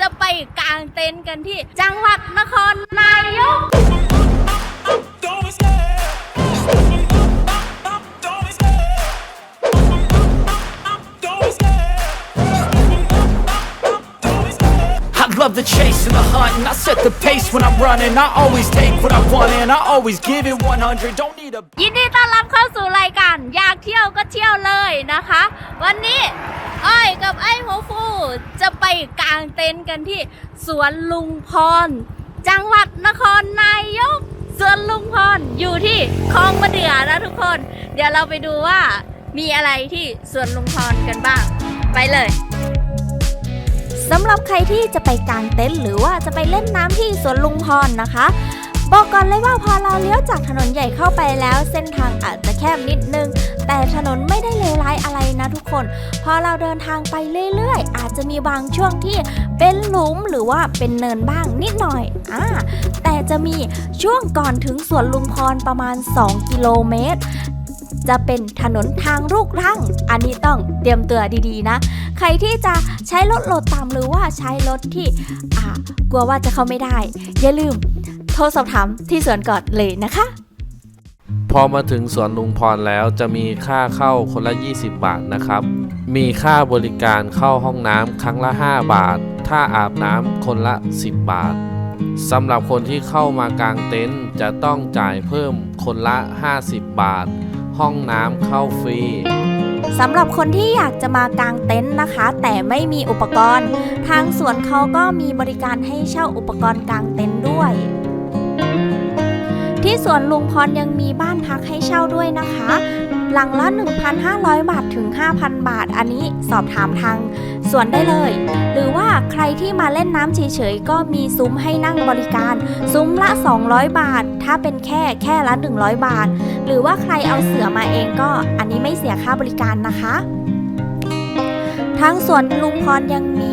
จะไปกางเต็นท์กันที่จังหวัดนครนายก Don't be scared. Don't be scared. Don't be scared. Don't be scared. I love the chase and the hunt, and I set the pace when I'm running. I always take what I want, and I always give it 100. Don't need a ยินดีต้อนรับเข้าสู่รายการอยากเที่ยวก็เที่ยวเลยนะคะ วันนี้อ้อยกับไอ้หัวฟูจะไป กางเต็นท์กันที่สวนลุงพร จังหวัดนครนายก สวนลุงพรอยู่ที่คลองมะเดื่อนะทุกคน เดี๋ยวเราไปดูว่ามีอะไรที่สวนลุงพรกันบ้าง ไปเลยสำหรับใครที่จะไปกางเต็นท์หรือว่าจะไปเล่นน้ำที่สวนลุงพรนะคะ บอกก่อนเลยว่าพอเราเลี้ยวจากถนนใหญ่เข้าไปแล้ว เส้นทางอาจจะแคบนิดนึง แต่ถนนไม่ได้เลวร้ายอะไรนะทุกคน พอเราเดินทางไปเรื่อยๆ อาจจะมีบางช่วงที่เป็นหลุมหรือว่าเป็นเนินบ้างนิดหน่อยอ่าแต่จะมีช่วงก่อนถึงสวนลุงพรประมาณ 2 กิโลเมตรจะเป็นถนนทางลูกรัง อันนี้ต้องเตรียมตัวดีๆนะ ใครที่จะใช้รถโหลดต่ำหรือว่าใช้รถที่อ่ากลัวว่าจะเข้าไม่ได้ อย่าลืม ทรสอบถามที่สวนก่อนเลยนะคะ พอมาถึงสวนลุงพรแล้วจะมีค่าเข้าคนละ 20 บาทนะครับ มีค่าบริการเข้าห้องน้ำครั้งละ 5 บาท ถ้าอาบน้ำคนละ 10 บาทสำหรับคนที่เข้ามากางเต็นท์จะต้องจ่ายเพิ่มคนละ 50 บาท ห้องน้ำเข้าฟรีสำหรับคนที่อยากจะมากางเต็นท์นะคะ แต่ไม่มีอุปกรณ์ ทางสวนเขาก็มีบริการให้เช่าอุปกรณ์กางเต็นท์ด้วย ที่สวนลุงพรยังมีบ้านพักให้เช่าด้วยนะคะ หลังละ 1,500 บาทถึง 5,000 บาท อันนี้สอบถามทางสวนได้เลย หรือว่าใครที่มาเล่นน้ำเฉยๆก็มีซุ้มให้นั่งบริการ ซุ้มละ 200 บาท ถ้าเป็นแค่แค่ละ 100 บาท หรือว่าใครเอาเสือมาเองก็อันนี้ไม่เสียค่าบริการนะคะ ทางสวนลุงพรยังมี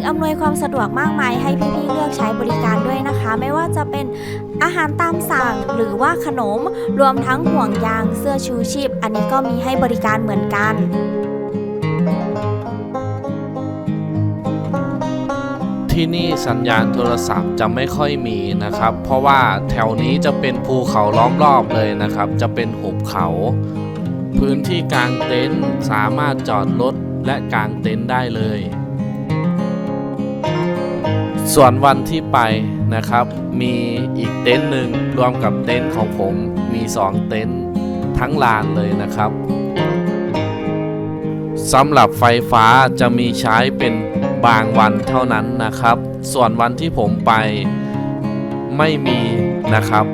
งอำนวยความสะดวกมากมายให้พี่ๆเลือกใช้บริการด้วยนะคะ ไม่ว่าจะเป็นอาหารตามสั่งหรือว่าขนมรวมทั้งห่วงยางเสื้อชูชีพ อันนี้ก็มีให้บริการเหมือนกันที่นี่สัญญาณโทรศัพท์จะไม่ค่อยมีนะครับ เพราะว่าแถวนี้จะเป็นภูเขาล้อมรอบเลยนะครับ จะเป็นหุบเขา พื้นที่กลางเต็นท์สามารถจอดรถและกางเต็นท์ได้เลย ส่วนวันที่ไปนะครับ มีอีกเต็นท์หนึ่งรวมกับเต็นท์ของผมมี 2 เต็นท์ทั้งลานเลยนะครับสำหรับไฟฟ้าจะมีใช้เป็นบางวันเท่านั้นนะครับ ส่วนวันที่ผมไปไม่มีนะครับ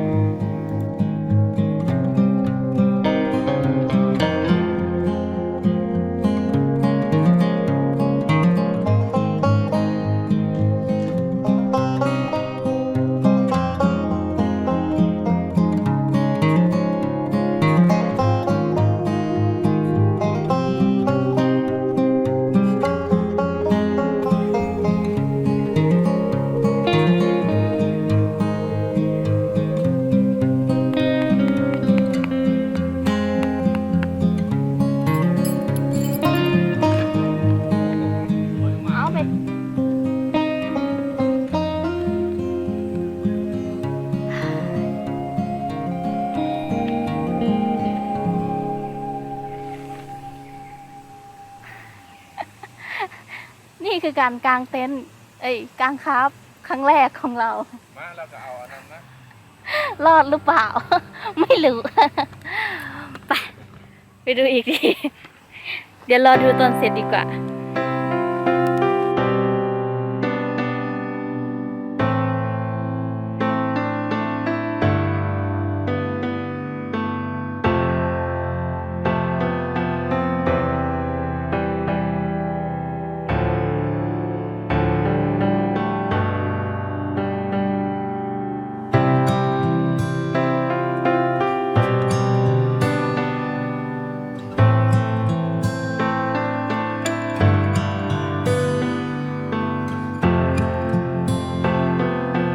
คือการกางเต็นท์เอ้ยกางคาบครั้งแรกของเรา มาเราจะเอาอันนั้นนะรอดหรือเปล่า ไม่รู้ไปไปดูอีกที เดี๋ยวรอดูตอนเสร็จดีกว่า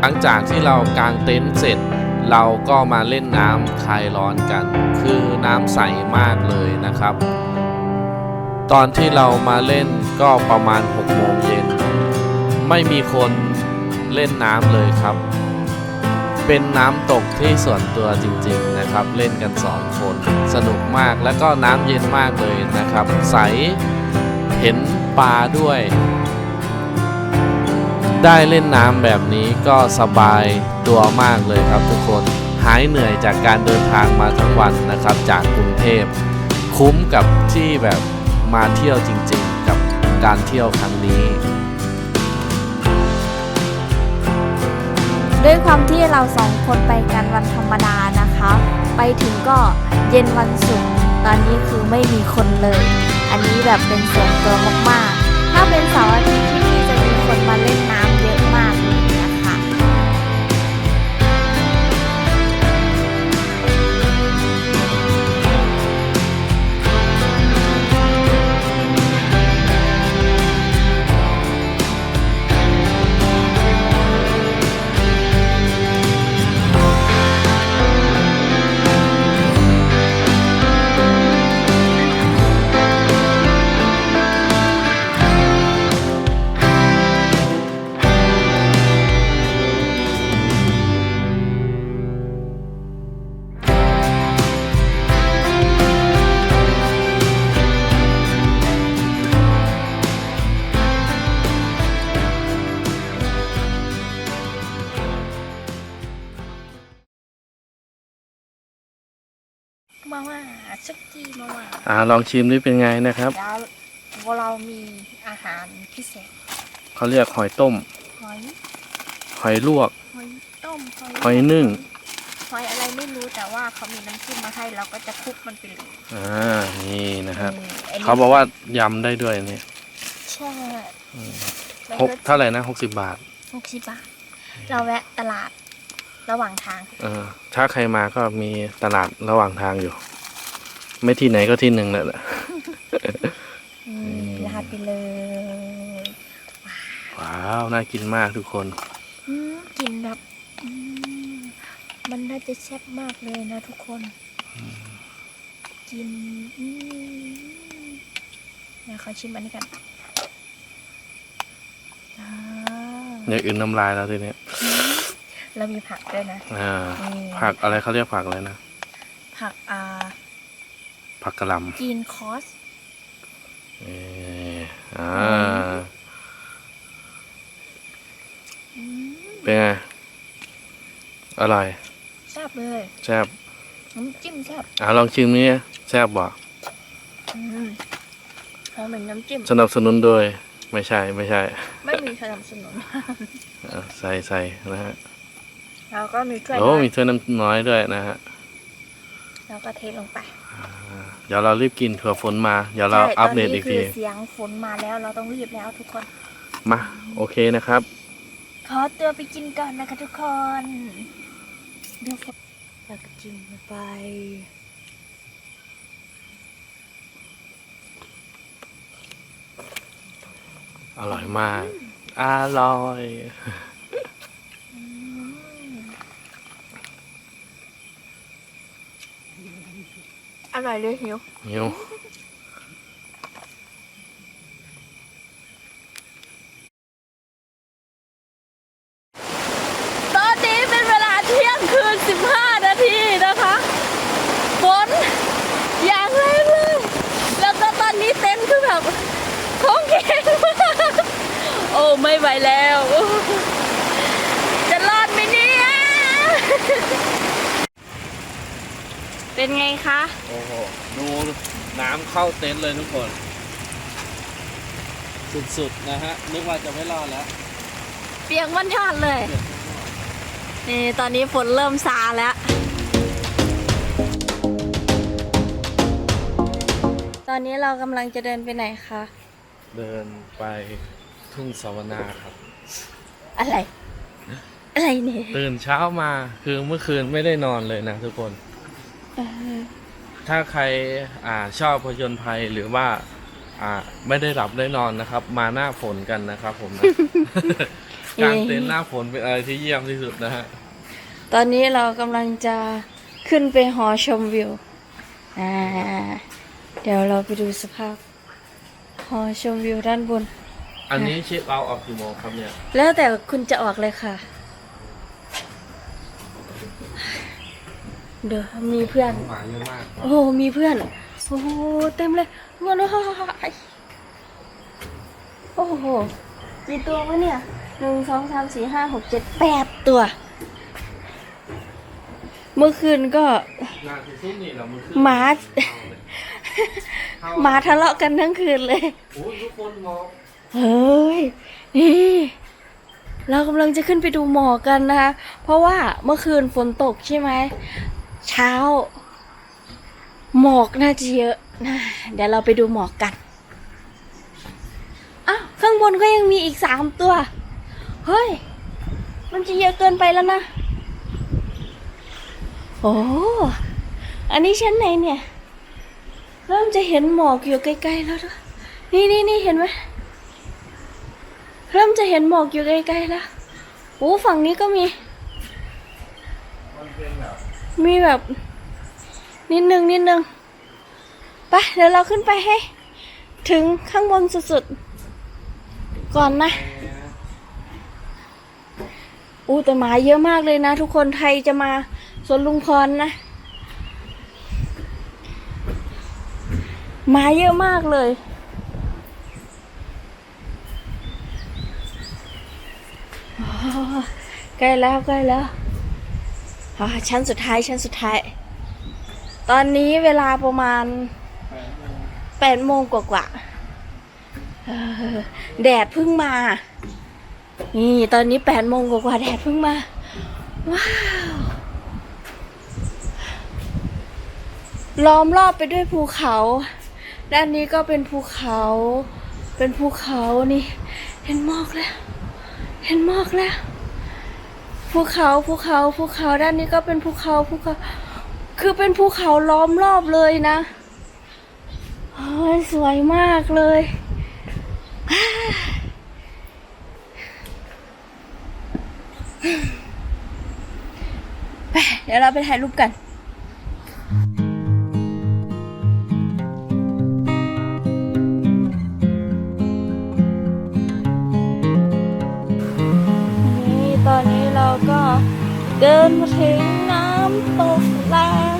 หลังจากที่เรากางเต็นท์เสร็จ เราก็มาเล่นน้ำคลายร้อนกัน คือน้ำใสมากเลยนะครับ ตอนที่เรามาเล่นก็ประมาณ6โมงเย็นไม่มีคนเล่นน้ำเลยครับ เป็นน้ำตกที่ส่วนตัวจริงๆนะครับ เล่นกันสองคนสนุกมากแล้วก็น้ำเย็นมากเลยนะครับ ใสเห็นปลาด้วย ได้เล่นน้ำแบบนี้ก็สบายตัวมากเลยครับทุกคนหายเหนื่อยจากการเดินทางมาทั้งวันนะครับ จากกรุงเทพคุ้มกับที่แบบมาเที่ยวจริงๆ กับการเที่ยวครั้งนี้ด้วยความที่เราสองคนไปกันวันธรรมดานะคะ ไปถึงก็เย็นวันศุกร์ตอนนี้คือไม่มีคนเลย อันนี้แบบเป็นส่วนตัวมากๆ ถ้าเป็นเสาร์อาทิตย์ที่นี่จะมีคนมาเล่น ว่าชุกี้มาว่าอ่าลองชิมดิเป็นไงนะครับแล้วเรามีอาหารพิเศษเขาเรียกหอยต้ม หอยหอยลวก หอยต้มหอยนึ่ง หอยอะไรไม่รู้แต่ว่าเขามีน้ำจิ้มมาให้เราก็จะคลุกมันไปเลยอ่านี่นะครับอืมไนี้เขาบอกว่ายำได้ด้วยนี่ใช่มันหกก็เท่าไหร่นะหกสิบบาทหกสิบบาทเราแวะตลาดระหว่างทาง เออถ้าใครมาก็มีตลาดระหว่างทางอยู่ ไม่ที่ไหนก็ที่หนึ่งแหละอืมลาดไปเลย ว้าว น่ากินมากทุกคนอืมกลินแบบอืมมันน่าจะแซ่บมากเลยนะทุกคน กินอืมเดี๋ยวขอชิมอันนี้กันอ่าอย่างอื่นน้ำลายแล้วทีเนี้ยเรามีผักด้วยนะอ่านี่ผักอะไรเขาเรียกผักอะไรนะ ผักอ่า ผักกะหล่ำกรีนคอสเอ่ออ่าอืมเป็นไงอร่อยแซ่บเลยแซ่บน้ำจิ้มแซ่บอ่าลองชิมนี่แซ่บบ่อืมหอมเหมือนน้ำจิ้มสนับสนุนโดย ไม่ใช่ไม่ใช่ไม่มีสนับสนุนอ่าใส่ใส่นะฮะแล้วก็มีถ้วยโอ้น้อยมีถ้วยน้ำน้อยด้วยนะฮะ แล้วก็เทลงไปเดี๋ยวเรารีบกินเผื่อฝนมา เดี๋ยวเราใช่อัปเดตตนอีนี้กคืทีเสียงฝนมาแล้วเราต้องรีบแล้วทุกคน มา โอเคนะครับ ขอตัวไปกินก่อนนะคะทุกคนเดี๋ยวฝนแล้วก็จิ้มลงไป อร่อยมาก อร่อย อร่อยเลยหิว หิว ตอนนี้เป็นเวลาเที่ยงคืน 15 นาทีนะคะฝนอย่างแรงเลย แล้วก็ตอนนี้เต็นท์คือแบบท้องแข็งมากโอ้ไม่ไหวแล้ว จะรอดไหมเนี่ย เป็นไง คะ โอ้โห ดูน้ำเข้าเต็นท์เลยทุกคน สุดๆนะฮะ นึกว่าจะไม่รอดแล้ว เปียกมันทอดเลย นี่ตอนนี้ฝนเริ่มซาแล้ว ตอนนี้เรากำลังจะเดินไปไหนคะ เดินไปทุ่งสาวนาครับ อะไร อะไรเนี่ย ตื่นเช้ามาคือเมื่อคืนไม่ได้นอนเลยนะทุกคน ถ้าใครอ่าชอบผจญภัยหรือว่าอ่าไม่ได้หลับได้นอนนะครับ มาหน้าฝนกันนะครับ ผมนะ กางเต็นท์หน้าฝนเป็นอะไรที่เยี่ยมที่สุดนะฮะตอนนี้เรากำลังจะขึ้นไปหอชมวิว อ่า เดี๋ยวเราไปดูสภาพ หอชมวิวด้านบน อันนี้เช็คเอาท์ออกกี่โมงครับเนี่ย แล้วแต่คุณจะออกเลยค่ะ เดี๋ยวมีเพื่อน หมาเยอะมากโอ้โหมีเพื่อน โอ้โหเต็มเลยเงินโอ้โหกี่ตัววะเนี่ยหนึ่งสองสามสี่ห้าหกเจ็ดแปดตัว เมื่อคืนก็งานที่สุดนี่เรามือคือหมา หมาทะเลาะกันทั้งคืนเลย โอ้ยทุกคนมองเฮ้ยนี่เรากำลังจะขึ้นไปดูหมอกกันนะคะ เพราะว่าเมื่อคืนฝนตกใช่ไหม เช้า หมอกน่าจะเยอะนะเดี๋ยวเราไปดูหมอกกันอ้าวข้างบนก็ยังมีอีกสามตัว เฮ้ย มันจะเยอะเกินไปแล้วนะ โอ้อันนี้ชั้นไหนเนี่ย เริ่มจะเห็นหมอกอยู่ใกล้ๆแล้วด้วยนี่นี่นี่เห็นไหมเริ่มจะเห็นหมอกอยู่ใกล้ๆแล้วโอ้ฝั่งนี้ก็มี มีแบบ นิดนึงนิดนึงไปเดี๋ยวเราขึ้นไปให้ ถึงข้างบนสุดๆ ก่อนนะ อู้แต่หมาเยอะมากเลยนะ ทุกคนไทยจะมาสวนลุงพรนะหมาเยอะมากเลยใกล้แล้วใกล้แล้ว อชั้นสุดท้ายชั้นสุดท้าย ตอนนี้เวลาประมาณแปดโมงกว่าๆเออแดดเพิ่งมา นี่ตอนนี้แปดโมงกว่าๆแดดเพิ่งมา ว้าว ล้อมรอบไปด้วยภูเขา ด้านนี้ก็เป็นภูเขา เป็นภูเขานี่ เห็นหมอกแล้ว เห็นหมอกแล้ว ภูเขาภูเขาภูเขาด้านนี้ก็เป็นภูเขาภูเขาคือเป็นภูเขาล้อมรอบเลยนะโอ้ยสวยมากเลย เดี๋ยวเราไปถ่ายรูปกัน เดินมาถึงน้ำตกแล้ว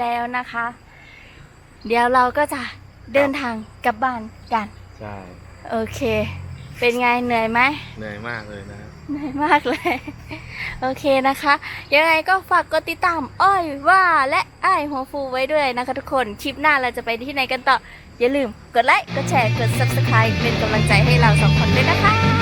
แล้วนะคะ เดี๋ยวเราก็จะเดินทางกลับบ้านกัน ใช่โอเค เป็นไงเหนื่อยไหมเหนื่อยมากเลยนะเหนื่อยมากเลย โอเคนะคะ ยังไงก็ฝากกดติดตาม อ้อยว่าและไอ้ายหัวฟูไว้ด้วยนะคะทุกคนคลิปหน้าเราจะไปที่ไหนกันต่อ อย่าลืมกดไลค์กดแชร์กด subscribe เป็นกำลังใจให้เราสองคนด้วยนะคะ